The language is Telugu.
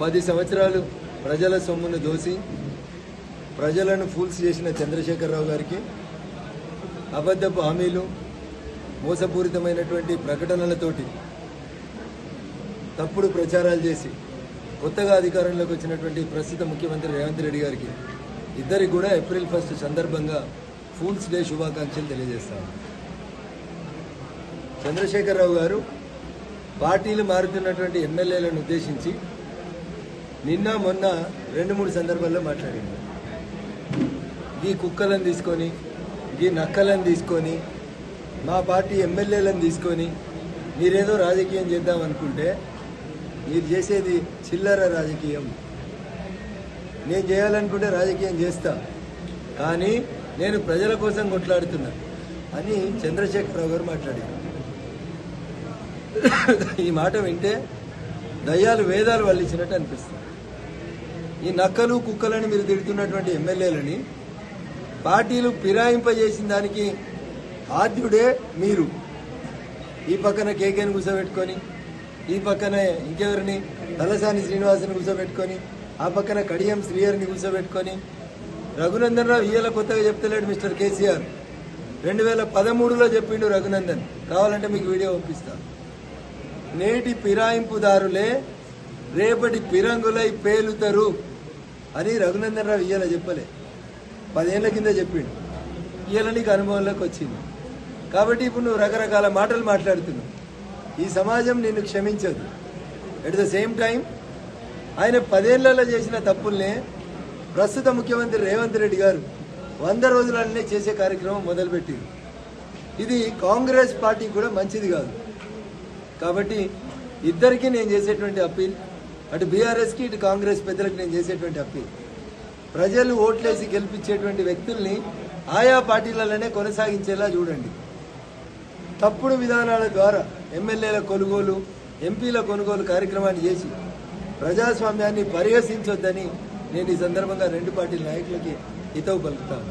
పది సంవత్సరాలు ప్రజల సొమ్మును దోసి ప్రజలను ఫూల్స్ చేసిన చంద్రశేఖరరావు గారికి అబద్ధపు హామీలు మోసపూరితమైనటువంటి ప్రకటనలతోటి తప్పుడు ప్రచారాలు చేసి కొత్తగా అధికారంలోకి వచ్చినటువంటి ప్రస్తుత ముఖ్యమంత్రి రేవంత్ రెడ్డి గారికి ఇద్దరికి కూడా ఏప్రిల్ ఫస్ట్ సందర్భంగా ఫూల్స్ డే శుభాకాంక్షలు తెలియజేస్తాను. చంద్రశేఖరరావు గారు పార్టీలు మారుతున్నటువంటి ఎమ్మెల్యేలను ఉద్దేశించి నిన్న మొన్న రెండు మూడు సందర్భాల్లో మాట్లాడింది. ఈ కుక్కలను తీసుకొని ఈ నక్కలను తీసుకొని మా పార్టీ ఎమ్మెల్యేలను తీసుకొని మీరేదో రాజకీయం చేద్దాం అనుకుంటే మీరు చేసేది చిల్లర రాజకీయం. నేను చేయాలనుకుంటే రాజకీయం చేస్తా. కానీ నేను ప్రజల కోసం కొట్లాడుతున్నా అని చంద్రశేఖరరావు గారు మాట్లాడారు. ఈ మాట వింటే దయ్యాలు వేదాలు వల్లించినట్టు అనిపిస్తుంది. ఈ నక్కలు కుక్కలని మీరు తిడుతున్నటువంటి ఎమ్మెల్యేలని పార్టీలు ఫిరాయింపజేసిన దానికి ఆద్యుడే మీరు. ఈ పక్కన కేకేని కూర్చోబెట్టుకొని ఈ పక్కన ఇంకెవరిని? తలసాని శ్రీనివాసుని కూర్చోబెట్టుకొని ఆ పక్కన కడియం శ్రీయర్ని కూర్చోబెట్టుకొని. రఘునందన్ రావు ఇయ్యాల కొత్తగా చెప్తలేడు మిస్టర్ కేసీఆర్. రెండు వేల పదమూడులో చెప్పిండు రఘునందన్. కావాలంటే మీకు వీడియో పంపిస్తాను నేటి ఫిరాయింపుదారులే రేపటి పిరంగులై పేలుతారు అని రఘునందన్ రావు ఇయ్యాల చెప్పలే. పదేళ్ళ కింద చెప్పిండు. ఇయ్యాల నీకు అనుభవంలోకి వచ్చింది. కాబట్టి ఇప్పుడు నువ్వు రకరకాల మాటలు మాట్లాడుతున్నావు. ఈ సమాజం నిన్ను క్షమించదు. ఎట్ ద సేమ్ టైం ఆయన పదేళ్ళలో చేసిన తప్పుల్నే ప్రస్తుత ముఖ్యమంత్రి రేవంత్ రెడ్డి గారు వంద రోజులనే చేసే కార్యక్రమం మొదలుపెట్టింది ఇది కాంగ్రెస్ పార్టీ కూడా మంచిది కాదు. కాబట్టి ఇద్దరికి నేను చేసేటువంటి అప్పీల్ అటు బీఆర్ఎస్కి ఇటు కాంగ్రెస్ పెద్దలకు నేను చేసేటువంటి అప్పీల్. ప్రజలు ఓట్లేసి గెలిపించేటువంటి వ్యక్తుల్ని ఆయా పార్టీలలోనే కొనసాగించేలా చూడండి. తప్పుడు విధానాల ద్వారా ఎమ్మెల్యేల కొనుగోలు ఎంపీల కొనుగోలు కార్యక్రమాన్ని చేసి ప్రజాస్వామ్యాన్ని పరిహసించొద్దని నేను ఈ సందర్భంగా రెండు పార్టీల నాయకులకి హితవు పలుకుతాను.